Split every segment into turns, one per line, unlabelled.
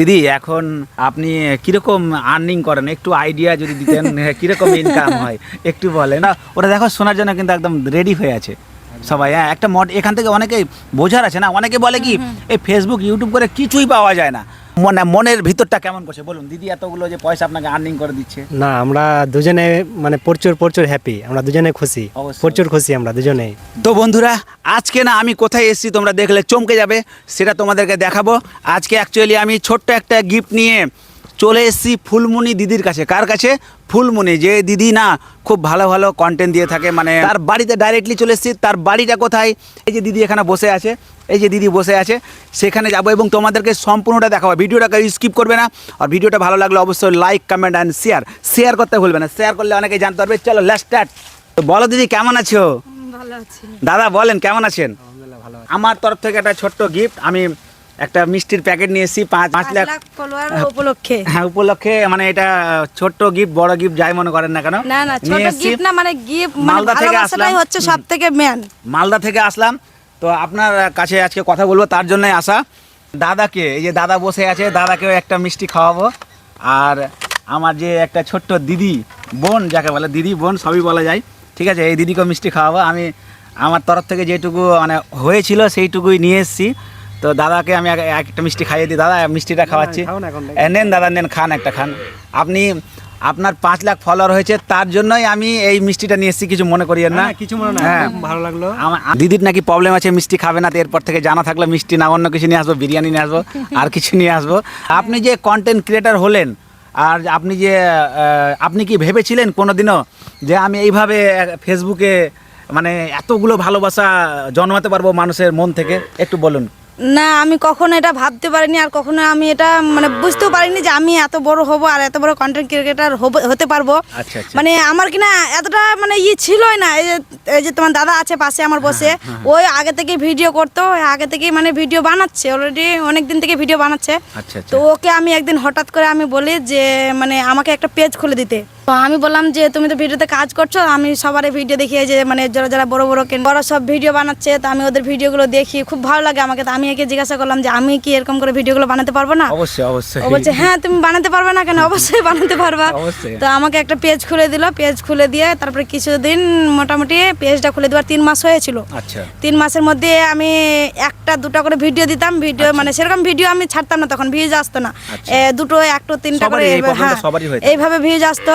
দিদি এখন আপনি কীরকম আর্নিং করেন? একটু আইডিয়া যদি দিতেন হ্যাঁ, কীরকম ইনকাম হয়? একটু বলে না ওটা দেখো শোনার জন্য কিন্তু একদম রেডি হয়ে আছে সবাই। হ্যাঁ একটা মড এখান থেকে অনেকে বোঝার আছে না? অনেকে বলে কি এই ফেসবুক ইউটিউব করে কিছুই পাওয়া যায় না। মনে মনের ভিতরটা কেমন করছে? বলুন দিদি এতগুলো যে পয়সা আপনাকে আর্নিং করে দিচ্ছে।
না আমরা দুজনে মানে প্রচুর প্রচুর হ্যাপি আমরা দুজনে খুশি। প্রচুর খুশি আমরা দুজনে।
তো বন্ধুরা আজকে না আমি কোথায় এসেছি তোমরা দেখলে চমকে যাবে সেটা তোমাদেরকে দেখাবো। আজকে অ্যাকচুয়ালি আমি ছোট্ট একটা গিফট নিয়ে চলে এসেছি ফুলমুনি দিদির কাছে। কার কাছে? ফুলমুনি যে দিদি না খুব ভালো ভালো কন্টেন্ট দিয়ে থাকে মানে তার বাড়িতে ডাইরেক্টলি চলে এসেছি। তার বাড়িটা কোথায়? এই যে দিদি এখানে বসে আছে এই যে দিদি বসে আছে সেখানে যাব এবং তোমাদেরকে সম্পূর্ণটা দেখাবো। ভিডিওটাকে স্কিপ করবে না আর ভিডিওটা ভালো লাগলে অবশ্যই like comment and share share করতে ভুলবে না শেয়ার করলে অনেকে জানতে পারবে। চলো লাস্ট স্টার্ট তো বলো দিদি কেমন আছো?
ভালো আছি।
দাদা বলেন কেমন আছেন? আমার তরফ থেকে একটা ছোট্ট গিফট আমি একটা মিষ্টির প্যাকেট নিয়ে এসেছি পাঁচ পাঁচ লাখ
উপলক্ষে।
হ্যাঁ উপলক্ষে মানে এটা ছোট্ট গিফট বড় গিফট যাই মনে করেন না কেন।
না না ছোট গিফট না মানে গিফট মানে
মালদা থেকে আসলাম।
হচ্ছে সব থেকে মেন
মালদা থেকে আসলাম। তো আপনার কাছে আজকে কথা বলব তার জন্যই আসা। দাদাকে এই যে দাদা বসে আছে দাদাকেও একটা মিষ্টি খাওয়াবো। আর আমার যে একটা ছোট্ট দিদি বোন যাকে বলে দিদি বোন সবই বলা যায়। ঠিক আছে এই দিদিকেও মিষ্টি খাওয়াবো। আমি আমার তরফ থেকে যেটুকু মানে হয়েছিল সেইটুকুই নিয়ে এসেছি। তো দাদাকে আমি এক- একটা মিষ্টি খাইয়ে দিই। দাদা মিষ্টিটা খাওয়াচ্ছি। নেন দাদা নেন খান একটা খান। আপনি আপনার পাঁচ লাখ ফলোয়ার হয়েছে তার জন্যই আমি এই মিষ্টিটা নিয়ে এসেছি কিছু মনে করিয়েন না।
না কিছু মনে না
হ্যাঁ।
ভালো লাগল।
আমার দিদির নাকি প্রবলেম আছে মিষ্টি খাবে না তো এরপর থেকে জানা থাকলে মিষ্টি না অন্য কিছু নিয়ে আসব বিরিয়ানি নিয়ে আসব আর কিছু নিয়ে আসব। আপনি যে কন্টেন্ট ক্রিয়েটার হলেন আর আপনি যে আপনি কি ভেবেছিলেন কোনো দিনও যে আমি এইভাবে ফেসবুকে মানে এতগুলো ভালোবাসা জন্মাতে পারব মানুষের মন থেকে? একটু বলুন।
না আমি কখনো এটা ভাবতে পারিনি আর কখনো আমি এটা মানে বুঝতেও পারিনি যে আমি এত বড় হব আর এত বড় কন্টেন্ট ক্রিয়েটার হতে পারব।
আচ্ছা আচ্ছা।
মানে আমার কিনা এতটা মানে ই ছিলই না এই যে এই যে তোমার দাদা আছে পাশে আমার বসে
হ্যাঁ,
ওই আগে থেকে ভিডিও করতো আগে থেকে মানে ভিডিও বানাচ্ছে অলরেডি অনেক দিন থেকে ভিডিও বানাচ্ছে। তো ওকে আমি একদিন হঠাৎ করে আমি বলি যে মানে আমাকে একটা পেজ খুলে দিতে। তো আমি বললাম যে তুমি তো ভিডিওতে কাজ করছ আমি সবার ভিডিও দেখি এই যে মানে যারা যারা বড় বড় কেন বড় সব ভিডিও বানাচ্ছে তো আমি ওদের ভিডিওগুলো দেখি খুব ভালো লাগে আমাকে। তো আমি একে জিজ্ঞাসা করলাম যে আমি কি এরকম করে ভিডিওগুলো বানাতে পারব না?
অবশ্যই অবশ্যই।
ও বলছে হ্যাঁ তুমি বানাতে পারবে না কেন? অবশ্যই বানাতে পারবা। তো আমাকে একটা পেজ খুলে দিল পেজ খুলে দিয়ে তারপরে কিছুদিন মোটামুটি পেজটা খুলে দেওয়ার তিন মাস হয়েছিল।
আচ্ছা।
তিন মাসের মধ্যে আমি একটা দুটো করে ভিডিও দিতাম ভিডিও মানে সেরকম ভিডিও আমি ছাড়তাম না তখন ভিউজ আসতো না।
আচ্ছা।
দুটো একটো তিনটা করে হ্যাঁ, এইভাবে ভিউজ আসতো।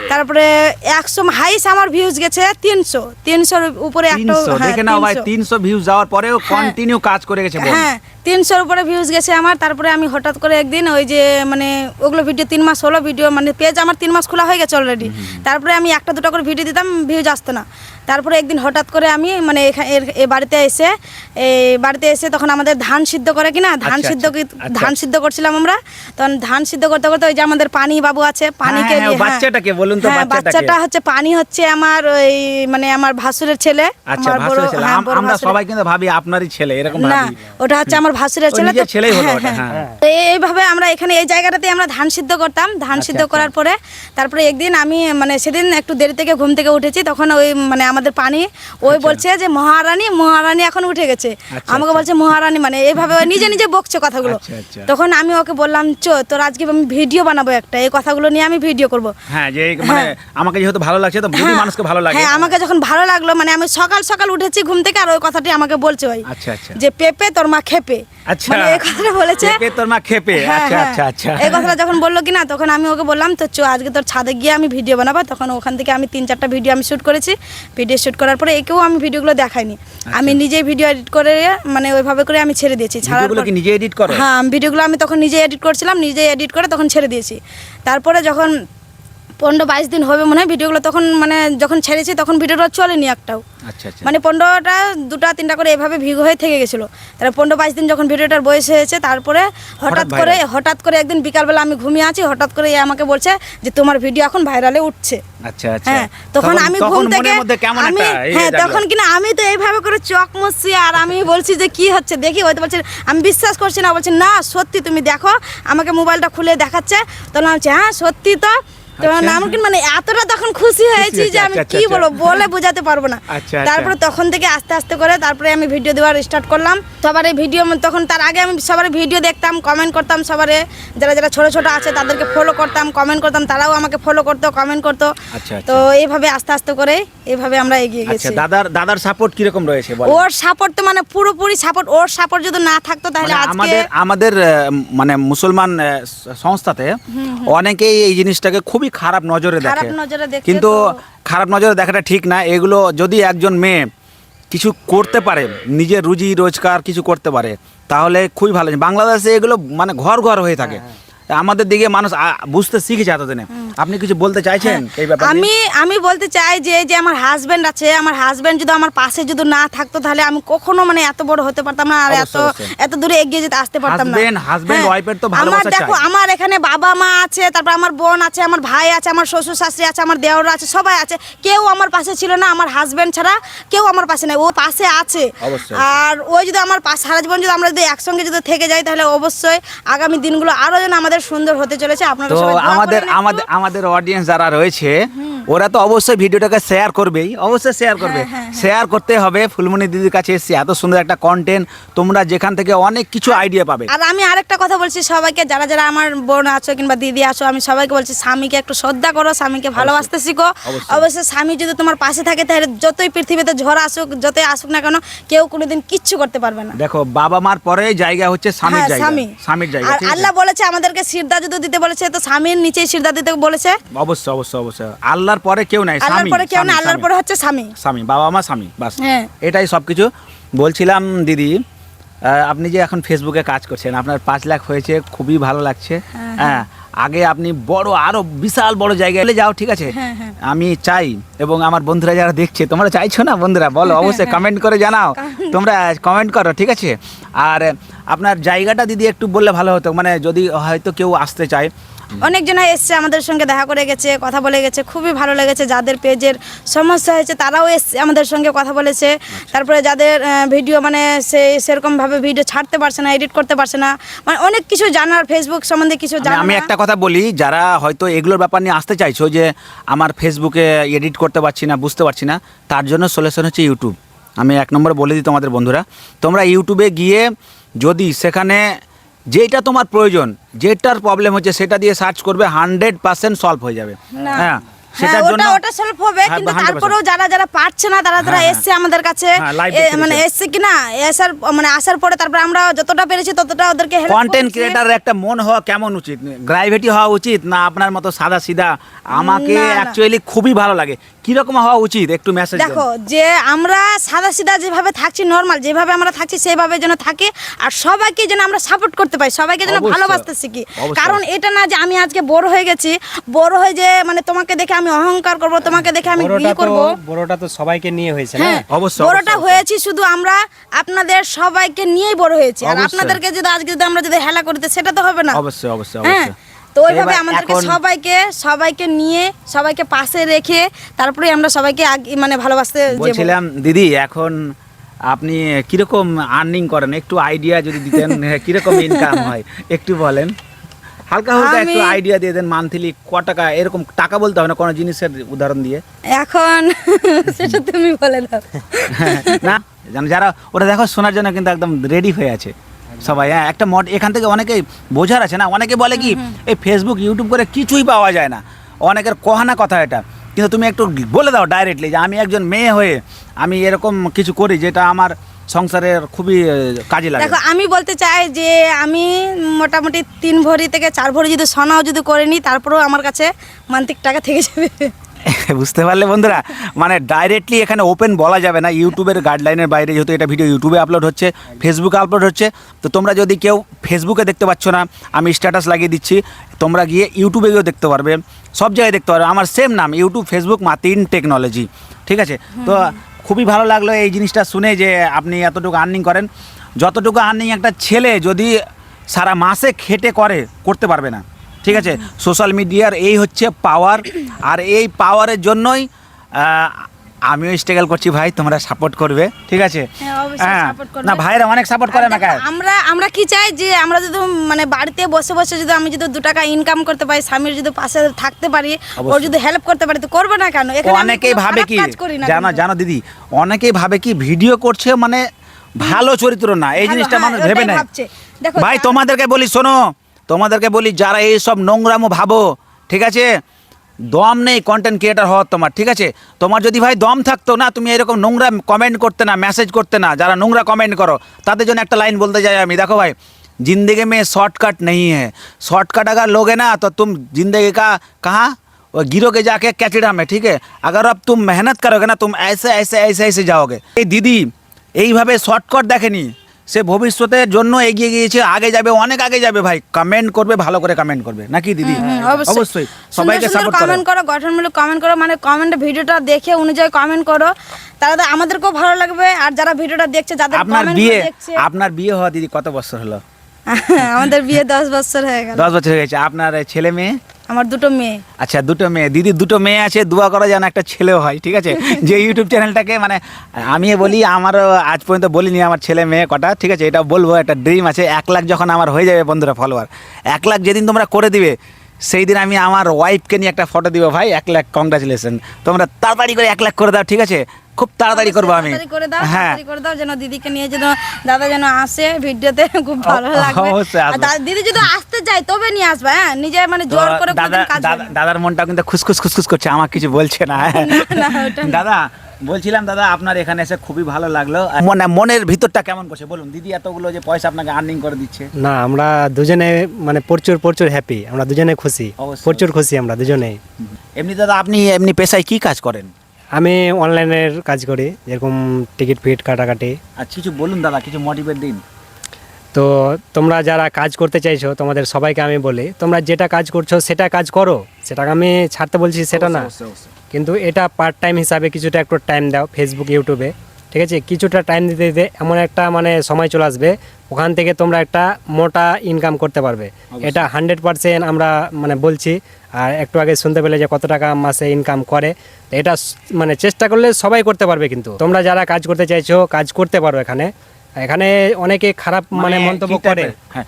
তারপরে একশো হাইস আমার ভিউজ গেছে তিনশো। তিনশোর উপরে একটা
তিনশো দেখে নাও ভাই তিনশো। ভিউজ যাওয়ার পরেও কন্টিনিউ কাজ করে গেছে
হ্যাঁ তিনশোর উপরে ভিউজ গেছে আমার তারপরে আমি হঠাৎ করে একদিন ওই যে মানে ওগুলো ভিডিও তিন মাস হলো ভিডিও মানে পেজ আমার তিন মাস খোলা হয়ে গেছে অলরেডি তারপরে আমি একটা দুটো করে ভিডিও দিতাম ভিউজ আসতো না। তারপরে একদিন হঠাৎ করে আমি মানে এ বাড়িতে এসে এই বাড়িতে এসে তখন আমাদের ধান সিদ্ধ করে কিনা ধান
আচ্ছা,
সিদ্ধ
আচ্ছা,
ধান সিদ্ধ করছিলাম আমরা। তখন ধান সিদ্ধ করতে করতে ওই যে আমাদের পানি বাবু আছে পানিকে
হ্যাঁ,
হ্যাঁ।
বাচ্চাটাকে বলুন তো,
হ্যাঁ, বাচ্চাটা হচ্ছে পানি হচ্ছে আমার ওই মানে আমার ভাসুরের ছেলে
আচ্ছা ভাসুরের ছেলে।
হ্যাঁ,
আমরা সবাই কিন্তু ভাবি আপনারই ছেলে এরকম
না
ভাবি
ওটা হচ্ছে আমার ভাসুরের ছেলে তো-
ছেলেই হলো
হ্যাঁ,
ওটা,
হ্যাঁ।
হ্যাঁ।
এইভাবে আমরা এখানে এই জায়গাটাতে আমরা ধান সিদ্ধ করতাম ধান
আচ্ছা,
সিদ্ধ
আচ্ছা।
করার পরে তারপরে একদিন আমি মানে সেদিন একটু দেরি থেকে ঘুম থেকে উঠেছি তখন ওই মানে আমাদের পানি ওই বলছে যে মহারানী মহারানী এখন উঠে গেছে
আচ্ছা,
আমাকে বলছে মহারানী মানে এইভাবে নিজে নিজে বকছে কথাগুলো
আচ্ছা, আচ্ছা।
তখন আমি ওকে বললাম চো তোর আজকে আমি ভিডিও বানাবো একটা এই কথাগুলো নিয়ে আমি ভিডিও করব
হ্যাঁ যে মানে আমাকে যেহেতু ভালো লাগছে তো যদি
হ্যাঁ,
মানুষকে ভালো লাগে।
হ্যাঁ আমাকে যখন ভালো লাগল মানে আমি সকাল সকাল উঠেছি ঘুম থেকে আর ওই কথাটি আমাকে বলছে ওই
আচ্ছা আচ্ছা।
যে পেপে তোর মা খেপে।
আচ্ছা।
মানে এই কথাটা বলেছে।
খেপে তোর মা খেপে।
হ্যাঁ,
আচ্ছা
হ্যাঁ।
আচ্ছা আচ্ছা।
এই কথাটা যখন বলল কিনা তখন আমি ওকে বললাম তো চো আজকে তোর ছাদে গিয়ে আমি ভিডিও বানাবো। তখন ওখান থেকে আমি তিন চারটা ভিডিও আমি শ্যুট করেছি। ভিডিও শ্যুট করার পরে একেও আমি ভিডিওগুলো দেখাইনি। আমি নিজেই ভিডিও এডিট করে মানে ওইভাবে করে আমি ছেড়ে দিয়েছি। ছাড়ার পর-
কি নিজে এডিট করো?
হ্যাঁ আমি ভিডিওগুলো আমি তখন নিজে এডিট করছিলাম নিজে এডিট করে তখন ছেড়ে দিয়েছি। তারপরে যখন পনেরো বাইশ দিন হবে মনে হয় ভিডিওগুলো তখন মানে যখন ছেড়েছি তখন ভিডিওটা চলেনি একটাও।
আচ্ছা আচ্ছা।
মানে পনেরোটা দুটা তিনটা করে এভাবে ভিগ হয়ে থেকে গেছিল। তারপরে পনেরো বাইশ দিন যখন ভিডিওটার বয়স হয়েছে তারপরে হঠাৎ করে হঠাৎ করে একদিন বিকালবেলা আমি ঘুমিয়ে আছি হঠাৎ করে আমাকে বলছে যে তোমার ভিডিও এখন ভাইরালে উঠছে।
আচ্ছা
হ্যাঁ তখন আমি ঘুম থেকে আমি
ইয়ে
হ্যাঁ তখন কিনা আমি তো এইভাবে করে চোখ মুছছি আর আমি বলছি যে কি হচ্ছে দেখি হয়তো বলছে আমি বিশ্বাস করছি না বলছি না সত্যি তুমি দেখো আমাকে মোবাইলটা খুলে দেখাচ্ছে। তখন আমি হ্যাঁ সত্যি তো তো নামকিন মানে এতটা তখন খুশি হয়েছি যে আমি
আচ্ছা,
কি
আচ্ছা,
বলব বলে বোঝাতে পারব না।
আচ্ছা, আচ্ছা।
তারপরে তখন থেকে আস্তে আস্তে করে তারপরে আমি ভিডিও দেওয়ার স্টার্ট করলাম। সবার ভিডিও তখন তার আগে আমি সবার ভিডিও দেখতাম কমেন্ট করতাম সবারে। যারা যারা ছোট ছোট আছে তাদেরকে ফলো করতাম কমেন্ট করতাম তারাও আমাকে ফলো করতো কমেন্ট করতো।
আচ্ছা, আচ্ছা।
তো এইভাবে আস্তে আস্তে করে এইভাবে আমরা এগিয়ে
আচ্ছা
গেছি।
দাদার দাদার সাপোর্ট কীরকম রয়েছে
ওর সাপোর্ট তো মানে পুরোপুরি সাপোর্ট ওর সাপোর্ট যদি না থাকতো তাহলে
মানে
আজকে
আমাদের আমাদের মানে মুসলমান সংস্থাতে অনেকেই এই জিনিসটাকে খুবই খারাপ নজরে
খারাপ
দেখে।
নজরে দেখে
কিন্তু খারাপ নজরে দেখাটা ঠিক না। এগুলো যদি একজন মেয়ে কিছু করতে পারে নিজের রুজি রোজগার কিছু করতে পারে তাহলে খুবই ভালো। বাংলাদেশে এগুলো মানে ঘর ঘর হয়ে থাকে। আমাদের দিকে মানুষ বুঝতে শিখেছে এতদিনে। আপনি কিছু বলতে চাইছেন এই ব্যাপারে
আমি আমি বলতে চাই যে যে আমার হাজবেন্ড আছে আমার হাজবেন্ড যদি আমার পাশে যদি না থাকতো তাহলে আমি কখনো মানে এত বড় হতে পারতাম না আর এত। এত দূরে এগিয়ে যেতে আসতে পারতাম না। হ্যাঁ।
wife এর তো ভালোবাসা
দেখো আমার এখানে বাবা মা আছে তারপর আমার বোন আছে আমার ভাই আছে আমার শ্বশুর শাশুড়ি আছে আমার দেওর আছে সবাই আছে। কেউ আমার পাশে ছিল না আমার হাজবেন্ড ছাড়া কেউ আমার পাশে নাই ও পাশে আছে। আর ওই যদি আমার পাশে সারা জীবন যদি আমরা যদি একসঙ্গে যদি থেকে যাই তাহলে অবশ্যই আগামী দিনগুলো আরও যেন আমাদের সুন্দর হতে চলেছে আপনারা
তো আমাদের আমাদের আমাদের অডিয়েন্স যারা রয়েছে ওরা তো অবশ্যই ভিডিওটাকে শেয়ার করবেই অবশ্যই শেয়ার করবে।
হ্যাঁ,
শেয়ার করতে হবে ফুলমণি দিদির কাছে এসে এত সুন্দর একটা কন্টেন্ট তোমরা যেখান থেকে অনেক কিছু আইডিয়া পাবে।
আর আমি আরেকটা কথা বলছি সবাইকে যারা যারা আমার বোন আছো কিংবা দিদি আছো আমি সবাইকে বলছি স্বামীকে একটু শ্রদ্ধা করো স্বামীকে ভালোবাসতে শিখো।
অবশ্যই।
স্বামী যদি তোমার পাশে থাকে তাহলে যতই পৃথিবীতে ঝড় আসুক যতই আসুক না কেন কেউ কোনোদিন কিচ্ছু করতে পারবে না।
দেখো বাবা মার পরে জায়গা হচ্ছে স্বামীর
হ্যাঁ,
জায়গা স্বামীর জায়গা
আর আল্লাহ বলেছে আমাদেরকে সিরদা যদি দিতে বলেছে তো স্বামীর নিচেই সিরদা দিতে বলেছে?
অবশ্যই অবশ্যই অবশ্যই। আল্লাহর পরে কেউ নাই
আল্লাহর পরে কেউ না আল্লাহর পরে হচ্ছে স্বামী।
স্বামী বাবা মা স্বামী বাস।
হ্যাঁ।
এটাই সব কিছু বলছিলাম দিদি আপনি যে এখন ফেসবুকে কাজ করছেন আপনার পাঁচ লাখ হয়েছে খুবই ভালো লাগছে। হ্যাঁ আগে আপনি বড় আরও বিশাল বড় জায়গায় চলে যাও ঠিক আছে?
হ্যাঁ, হ্যাঁ।
আমি চাই এবং আমার বন্ধুরা যারা দেখছে তোমরা চাইছো না বন্ধুরা? বলো অবশ্যই কমেন্ট করে জানাও। তোমরা কমেন্ট করো ঠিক আছে? আর আপনার জায়গাটা দিদি একটু বললে ভালো হতো মানে যদি হয়তো কেউ আসতে চায়।
অনেকজন এসছে আমাদের সঙ্গে দেখা করে গেছে কথা বলে গেছে খুবই ভালো লেগেছে। যাদের পেজের সমস্যা হয়েছে তারাও এসছে আমাদের সঙ্গে কথা বলেছে। তারপরে যাদের ভিডিও মানে সে সেরকমভাবে ভিডিও ছাড়তে পারছে না এডিট করতে পারছে না মানে অনেক কিছু জানার ফেসবুক সম্বন্ধে কিছু জানার।
আমি একটা কথা বলি যারা হয়তো এগুলোর ব্যাপার নিয়ে আসতে চাইছো যে আমার ফেসবুকে এডিট করতে পারছি না বুঝতে পারছি না তার জন্য সলিউশন হচ্ছে ইউটিউব আমি এক নম্বরে বলে দিই তোমাদের বন্ধুরা তোমরা ইউটিউবে গিয়ে যদি সেখানে যেটা তোমার প্রয়োজন যেটার প্রবলেম হচ্ছে সেটা দিয়ে সার্চ করবে হান্ড্রেড পার্সেন্ট সলভ হয়ে যাবে। হ্যাঁ? সেটার জন্য
ওটা সলভ হবে
হ্যাঁ,
কিন্তু তারপরেও যারা যারা পারছে না তারা তারা
হ্যাঁ, হ্যাঁ।
এসছে আমাদের কাছে
হ্যাঁ,
মানে। এসছে কিনা এসার মানে আসার পরে তারপরে আমরা যতটা পেরেছি ততটা ওদেরকে help
কন্টেন্ট ক্রিয়েটারের একটা মন হওয়া কেমন উচিত? গ্রাইভেটি হওয়া উচিত না আপনার মতো সাদা সিধা? আমাকে
না, না।
অ্যাকচুয়ালি খুবই ভালো লাগে। কীরকম হওয়া উচিত? একটু মেসেজ
দেখো যে আমরা সাদা সিধা যেভাবে থাকছি নর্মাল যেভাবে আমরা থাকছি সেভাবে যেন থাকি আর সবাইকে যেন আমরা সাপোর্ট করতে পারি সবাইকে যেন ভালোবাসতে শিখি। কারণ এটা না যে আমি আজকে বড় হয়ে গেছি বড় হয়ে যে মানে তোমাকে দেখে আমি অহংকার করব তোমাকে দেখে আমি বিয়ে করব।
বড়টা তো সবাইকে নিয়ে হয়েছে না?
হ্যাঁ
অবশ্যই,
বড়টা হয়েছি শুধু আমরা আপনাদের সবাইকে নিয়েই বড় হয়েছি। আর আপনাদেরকে যদি আজকে যদি আমরা যদি হেলা করিতে সেটা তো হবে না।
অবশ্যই অবশ্যই
হ্যাঁ
অবশ্যই
তো ওইভাবে আমাদেরকে সবাইকে সবাইকে নিয়ে সবাইকে পাশে রেখে তারপরে আমরা সবাইকে আগে- মানে ভালোবাসতে যাব।
বলছিলাম দিদি এখন আপনি কীরকম আর্নিং করেন? একটু আইডিয়া যদি দিতেন হ্যাঁ, কীরকম ইনকাম হয়? একটু বলেন। হালকা হালকা একটু আইডিয়া দিয়ে দেন মান্থলি ক টাকা এরকম টাকা বলতে হবে না কোনো জিনিসের উদাহরণ দিয়ে।
এখন সেটা তুমি বলে দাও।
না জানো যারা ওরা দেখো শোনার জন্য কিন্তু একদম রেডি হয়ে আছে। সবাই হ্যাঁ একটা মড এখান থেকে অনেকে বোঝার আছে না অনেকে বলে কি এই ফেসবুক ইউটিউব করে কিছুই পাওয়া যায় না। অনেকের কহানা কথা এটা। কিন্তু তুমি একটু বলে দাও ডাইরেক্টলি যে আমি একজন মেয়ে হয়ে আমি এরকম কিছু করি যেটা আমার সংসারের খুবই কাজে লাগে।
দেখো আমি বলতে চাই যে আমি মোটামুটি তিন ভরি থেকে চার ভরি যদি সোনাও যদি করে নিই তারপরেও আমার কাছে মান্তিক টাকা থেকে যাবে।
বুঝতে পারলে বন্ধুরা মানে ডাইরেক্টলি এখানে ওপেন বলা যাবে না ইউটিউবের গাইডলাইনের বাইরে যেহেতু এটা ভিডিও ইউটিউবে আপলোড হচ্ছে ফেসবুকে আপলোড হচ্ছে তো তোমরা যদি কেউ ফেসবুকে দেখতে পাচ্ছ না আমি স্ট্যাটাস লাগিয়ে দিচ্ছি তোমরা গিয়ে ইউটিউবে গিয়েও দেখতে পারবে সব জায়গায় দেখতে পারবে। আমার সেম নাম ইউটিউব ফেসবুক মাতিন টেকনোলজি ঠিক আছে? তো খুবই ভালো লাগল এই জিনিসটা শুনে যে আপনি এতটুকু আর্নিং করেন। যতটুকু আর্নিং একটা ছেলে যদি সারা মাসে খেটে করে করতে পারবে না। ঠিক আছে? সোশ্যাল মিডিয়ার এই হচ্ছে পাওয়ার আর এই পাওয়ারের জন্যই আমিও স্ট্রাগল করছি ভাই তোমরা সাপোর্ট করবে ঠিক আছে?
হ্যাঁ, করবে।
না ভাইরা অনেক সাপোর্ট করে আমাকে
আমরা আমরা কি চাই যে আমরা যদি মানে বাড়িতে বসে বসে যদি আমি যদি দু টাকা ইনকাম করতে পারি স্বামীর যদি পাশে থাকতে পারি ওর যদি হেল্প করতে পারি তো করব না কেন?
অনেকেই ভাবে কি জানো জানো দিদি অনেকেই ভাবে কি ভিডিও করছে মানে ভালো চরিত্র না এই জিনিসটা
হ্যাঁ,
মানুষ ভেবে নেয়। ভাই তোমাদেরকে বলি শোনো তোমাদেরকে বলি যারা এই সব নোংরামো ভাবো ঠিক আছে? দম নেই কন্টেন্ট ক্রিয়েটার হওয়ার তোমার ঠিক আছে তোমার যদি ভাই দম থাকতো না তুমি এরকম নোংরা কমেন্ট করতে না মেসেজ করতে না যারা নোংরা কমেন্ট করো তাদের জন্য একটা লাইন বলতে যাই আমি দেখো ভাই जिंदगी में शॉर्टकट नहीं है शॉर्टकट अगर लोगे ना तो तुम जिंदगी का कहाँ वो गिरोगे जाके कैचड़ा में ठीक है अगर अब तुम मेहनत करोगे ना तुम ऐसे ऐसे ऐसे ऐसे जाओगे এই দিদি এইভাবে শর্টকাট দেখেনি সে ভবিষ্যতের জন্য এগিয়ে গিয়েছে আগে যাবে অনেক আগে যাবে ভাই। কমেন্ট করবে ভালো করে কমেন্ট করবে। নাকি দিদি? অবশ্যই। সবাইকে সাপোর্ট করো
কমেন্ট করো। গঠনমূলক কমেন্ট করো মানে কমেন্ট ভিডিওটা দেখে অনুযায়ী কমেন্ট করো। তাহলে আমাদেরকেও ভালো লাগবে আর যারা ভিডিওটা দেখছে যাদের
আপনার বিয়ে আপনার বিয়ে হওয়া দিদি কত বছর হলো?
আমাদের বিয়ে দশ বছর হয়ে গেল।
দশ বছর হয়ে গেছে। আপনার ছেলে মেয়ে?
আমার দুটো মেয়ে।
আচ্ছা দুটো মেয়ে। দিদি দুটো মেয়ে আছে দোয়া করা যেন একটা ছেলেও হয় ঠিক আছে? যে ইউটিউব চ্যানেলটাকে মানে আমি বলি আমারও আজ পর্যন্ত বলিনি আমার ছেলে মেয়ে কটা ঠিক আছে? এটা বলব একটা ড্রিম আছে। এক লাখ যখন আমার হয়ে যাবে বন্ধুরা ফলোয়ার এক লাখ যেদিন তোমরা করে দিবে সেই দিন আমি আমার ওয়াইফকে নিয়ে একটা ফটো দিব ভাই এক লাখ কংগ্রাচুলেশন তোমরা তাড়াতাড়ি করে এক লাখ করে দাও ঠিক আছে? খুব তাড়াতাড়ি করব আমি।
করে দাও
হ্যাঁ।
করে দাও যেন দিদিকে নিয়ে যেন দাদা যেন আসে ভিডিওতে খুব ভালো লাগবে। দিদি যদি আসতে চাই তবে নিয়ে আসবে হ্যাঁ? নিজে মানে জোর করে
দাদা। দাদার মনটা কিন্তু খুসখুস খুসখুস করছে আমার কিছু বলছে না। দাদা বলছিলাম দাদা আপনার এখানে এসে খুবই ভালো লাগল। মনে মনের ভিতরটা কেমন করছে? বলুন দিদি এতগুলো যে পয়সা আপনাকে আর্নিং করে দিচ্ছে।
না আমরা দুজনে মানে প্রচুর প্রচুর হ্যাপি আমরা দুজনে খুশি। প্রচুর খুশি আমরা দুজনে
এমনি দাদা আপনি এমনি পেশায় কি কাজ করেন?
আমি অনলাইনের কাজ করি যেরকম টিকিট ফিট কাটাকাটি।
আর কিছু বলুন দাদা কিছু মোটিভেট দিন।
তো তোমরা যারা কাজ করতে চাইছো তোমাদের সবাইকে আমি বলি তোমরা যেটা কাজ করছ সেটা কাজ করো। সেটা আমি ছাড়তে বলছি সেটা না। কিন্তু এটা পার্ট টাইম হিসাবে কিছুটা একটু টাইম দাও ফেসবুক ইউটিউবে ঠিক আছে? কিছুটা টাইম দিতে দিতে এমন একটা মানে সময় চলে আসবে ওখান থেকে তোমরা একটা মোটা ইনকাম করতে পারবে। এটা হান্ড্রেড পার্সেন্ট আমরা মানে বলছি আর একটু আগে শুনতে পেলে যে কত টাকা মাসে ইনকাম করে। এটা মানে চেষ্টা করলে সবাই করতে পারবে কিন্তু। তোমরা যারা কাজ করতে চাইছো কাজ করতে পারো এখানে। এখানে অনেকে খারাপ মানে মন্তব্য করে।
হ্যাঁ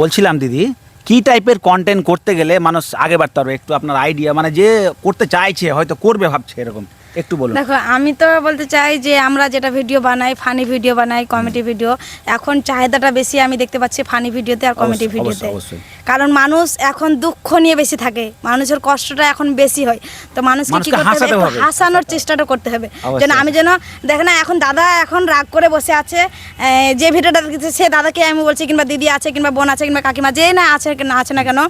বলছিলাম দিদি কি টাইপের কন্টেন্ট করতে গেলে মানুষ আগে বাড়তে পারবে? একটু আপনার আইডিয়া মানে যে করতে চাইছে হয়তো করবে ভাবছে এরকম। একটু বলুন
দেখো আমি তো বলতে চাই যে আমরা যেটা ভিডিও বানাই ফানি ভিডিও বানাই কমেডি ভিডিও এখন চাহিদাটা বেশি আমি দেখতে পাচ্ছি ফানি ভিডিওতে আর কমেডি ভিডিওতে। কারণ মানুষ এখন দুঃখ নিয়ে বেশি থাকে। মানুষের কষ্টটা এখন বেশি হয়। তো মানুষকে কি করতে হবে। হাসানোর চেষ্টাটা করতে হবে। যেন আমি যেন দেখে না এখন দাদা এখন রাগ করে বসে আছে। যে ভিডিওটা দেখতেছে সে দাদাকে আমি বলছি কিংবা দিদি আছে কিংবা বোন আছে কিংবা কাকিমা যে না আছে না আছে না কেন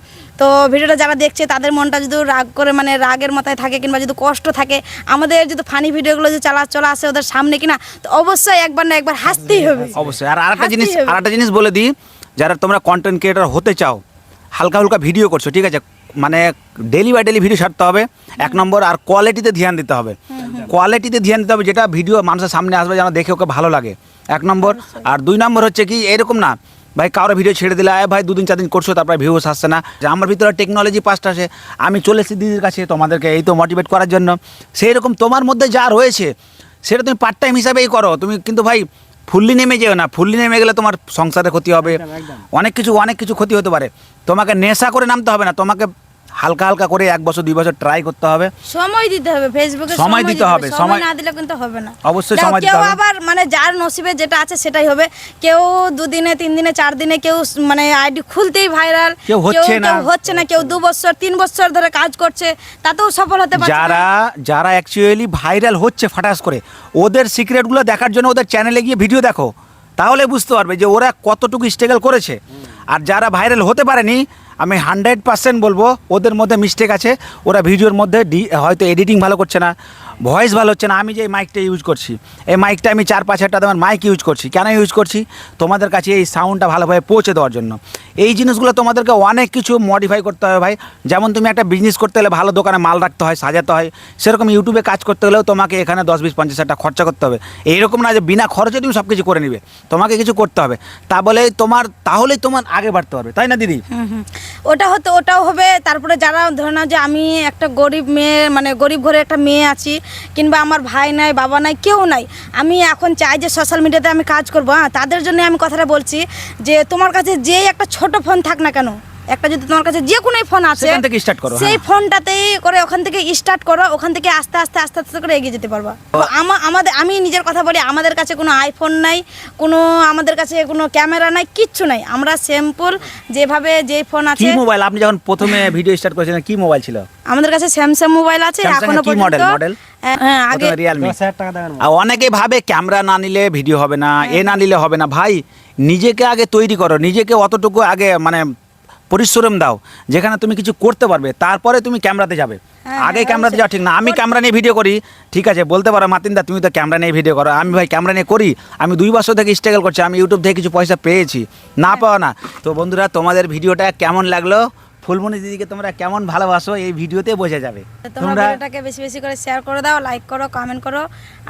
তো ভিডিওটা যারা দেখছে তাদের মনটা যদি রাগ করে মানে রাগের মাথায় থাকে কিংবা যদি কষ্ট থাকে আমাদের যদি ফানি ভিডিওগুলো যদি চালা চলা আসে ওদের সামনে কিনা তো অবশ্যই একবার না একবার হাসতেই হবে।
অবশ্যই। আর আরেকটা জিনিস। আরেকটা জিনিস বলে দিই যারা তোমরা কন্টেন্ট ক্রিয়েটার হতে চাও হালকা হালকা ভিডিও করছ, ঠিক আছে? মানে ডেলি বাই ডেলি ভিডিও ছাড়তে হবে। এক নম্বর, আর কোয়ালিটিতে ধ্যান দিতে হবে। কোয়ালিটিতে ধ্যান দিতে হবে, যেটা ভিডিও মানুষের সামনে আসবে, যেন দেখে ওকে ভালো লাগে। এক নম্বর। আর দুই নম্বর হচ্ছে কি, এরকম না, ভাই, কারও ভিডিও ছেড়ে দিলে, আয় ভাই, দুদিন চার দিন করছ, তারপরে ভিউস আসছে না। যে আমার ভিতরে টেকনোলজি পাসটা আসে, আমি চলে এসেছি দিদির কাছে, তোমাদেরকে এই তো মোটিভেট করার জন্য। সেই রকম তোমার মধ্যে যা রয়েছে, সেটা তুমি পার্ট টাইম হিসাবেই করো। তুমি কিন্তু ভাই ফুললি নেমে যেও না ফুল্লি নেমে গেলে তোমার সংসারে ক্ষতি হবে। অনেক কিছু অনেক কিছু ক্ষতি হতে পারে। তোমাকে নেশা করে নামতে হবে না তোমাকে হালকা হালকা করে এক বছর দুই বছর ট্রাই করতে হবে।
সময় দিতে হবে ফেসবুকে
সময় দিতে হবে,
সময় না দিলে কিন্তু হবে না।
অবশ্যই সময় দিতে হবে।
আবার মানে যার নসিবে যেটা আছে সেটাই হবে। কেউ দুদিনে তিন দিনে চার দিনে কেউ মানে আইডি খুলতেই ভাইরাল
কেউ হচ্ছে না।
হচ্ছে না কেউ দু বছর তিন বছর ধরে কাজ করছে তাতেও সফল হতে পারছে
যারা যারা অ্যাকচুয়ালি ভাইরাল হচ্ছে ফাটাস করে ওদের সিক্রেটগুলো দেখার জন্য ওদের চ্যানেলে গিয়ে ভিডিও দেখো। তাহলে বুঝতে পারবে যে ওরা কতটুকু স্ট্রাগল করেছে। আর যারা ভাইরাল হতে পারেনি আমি হান্ড্রেড পার্সেন্ট বলব, ওদের মধ্যে মিস্টেক আছে, ওরা ভিডিওর মধ্যে হয়তো এডিটিং ভালো করছে না। ভয়েস ভালো হচ্ছে না, আমি যে মাইকটা ইউজ করছি। এই মাইকটা আমি চার পাঁচ হাজার টাকা মাইক ইউজ করছি। কেন ইউজ করছি? তোমাদের কাছে এই সাউন্ডটা ভালোভাবে পৌঁছে দেওয়ার জন্য। এই জিনিসগুলো তোমাদেরকে অনেক কিছু মডিফাই করতে হবে ভাই। যেমন তুমি একটা বিজনেস করতে হলে ভালো দোকানে মাল রাখতে হয়, সাজাতে হয়। সেরকম ইউটিউবে কাজ করতে হলেও তোমাকে এখানে দশ বিশ পঞ্চাশ হাজার খরচা করতে হবে। এইরকম না যে বিনা খরচে তুমি সব কিছু করে নিবে। তোমাকে কিছু করতে হবে। তা বলে তোমার, তাহলেই তোমার আগে বাড়তে পারবে, তাই না দিদি।
ওটা হতো, ওটাও হবে। তারপরে যারা ধরে নাও যে আমি একটা গরিব মেয়ে মানে গরিব ঘরে একটা মেয়ে আছি কিংবা আমার ভাই নাই বাবা নাই কেউ নাই। আমি এখন চাই যে সোশ্যাল মিডিয়াতে আমি কাজ করব। হ্যাঁ তাদের জন্য আমি কথাটা বলছি যে তোমার কাছে যেই একটা ছোট ফোন থাক না কেন একটা যদি তোমার কাছে যে কোনো ফোন আছে
সেখান থেকে করো,
সেই
হ্যাঁ।
ফোনটাতেই করে ওখান থেকে স্টার্ট করো ওখান থেকে আস্তে আস্তে আস্তে আস্তে করে এগিয়ে যেতে পারবা। আমা- আমাদের আমি নিজের কথা বলি আমাদের কাছে কোনো আইফোন নাই কোনো আমাদের কাছে কোনো ক্যামেরা নাই কিচ্ছু নাই। আমরা সিম্পল যেভাবে যে ফোন
কি
আছে
মোবাইল আপনি যখন প্রথমে ভিডিও স্টার্ট করেছিলেন কি মোবাইল ছিল?
আমাদের কাছে স্যামসাং মোবাইল আছে
এখনও
পর্যন্ত? হ্যাঁ, হ্যাঁ আগে
রিয়েলমি। অনেকেই ভাবে ক্যামেরা না নিলে ভিডিও হবে না
হ্যাঁ।
এ না নিলে হবে না। ভাই নিজেকে আগে তৈরি করো নিজেকে অতটুকু আগে মানে পরিশ্রম দাও যেখানে তুমি কিছু করতে পারবে তারপরে তুমি ক্যামেরাতে যাবে। আগে ক্যামেরাতে যাও ঠিক না আমি ক্যামেরা নিয়ে ভিডিও করি ঠিক আছে বলতে পারো মাতিনদা তুমি তো ক্যামেরা নিয়ে ভিডিও করো আমি ভাই ক্যামেরা নিয়ে করি আমি দুই বছর থেকে স্ট্রাগল করছি আমি ইউটিউব থেকে কিছু পয়সা পেয়েছি না পাওয়া না। তো বন্ধুরা তোমাদের ভিডিওটা কেমন লাগল? ফুলমণি দিদিকে তোমরা কেমন ভালোবাসো এই ভিডিওতে বোঝা যাবে।
তোমরা ভিডিওটাকে বেশি বেশি করে শেয়ার করে দাও লাইক করো কমেন্ট করো।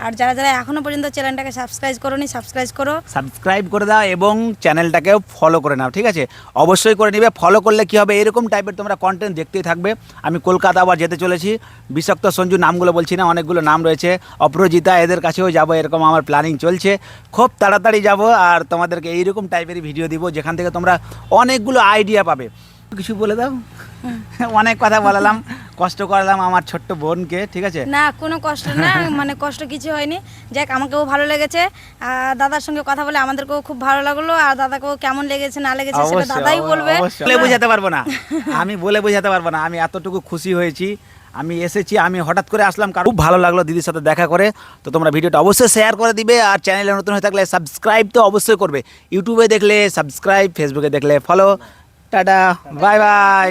আর যারা যারা এখনও পর্যন্ত চ্যানেলটাকে সাবস্ক্রাইব করোনি সাবস্ক্রাইব করো।
সাবস্ক্রাইব করে দাও এবং চ্যানেলটাকেও ফলো করে নাও ঠিক আছে? অবশ্যই করে নিবে। ফলো করলে কি হবে? এরকম টাইপের তোমরা কন্টেন্ট দেখতেই থাকবে। আমি কলকাতা আবার যেতে চলেছি। বিষাক্ত সঞ্জু নামগুলো বলছি না অনেকগুলো নাম রয়েছে। অপরাজিতা এদের কাছেও যাব এরকম আমার প্ল্যানিং চলছে। খুব তাড়াতাড়ি যাব আর তোমাদেরকে এইরকম টাইপের ভিডিও দিব যেখান থেকে তোমরা অনেকগুলো আইডিয়া পাবে। কিছু বলে দাও। অনেক কথা বলালাম কষ্ট করালাম আমার ছোট্ট বোনকে ঠিক আছে?
না কোনো কষ্ট না মানে কষ্ট কিছু হয়নি। যাক আমাকেও ভালো লেগেছে। আর দাদার সঙ্গে কথা বলে আমাদেরকেও খুব ভালো লাগল আর দাদাকেও কেমন লেগেছে না লেগেছে সেটা দাদাই বলবে।
বলে বোঝাতে পারব না। আমি বলে বোঝাতে পারব না আমি এতটুকু খুশি হয়েছি। আমি এসেছি আমি হঠাৎ করে আসলাম কারণ খুব ভালো লাগল দিদির সাথে দেখা করে। তো তোমরা ভিডিওটা অবশ্যই শেয়ার করে দিবে আর চ্যানেলে নতুন হয়ে থাকলে সাবস্ক্রাইব তো অবশ্যই করবে। ইউটিউবে দেখলে সাবস্ক্রাইব ফেসবুকে দেখলে ফলো টাটা
বাই বাই।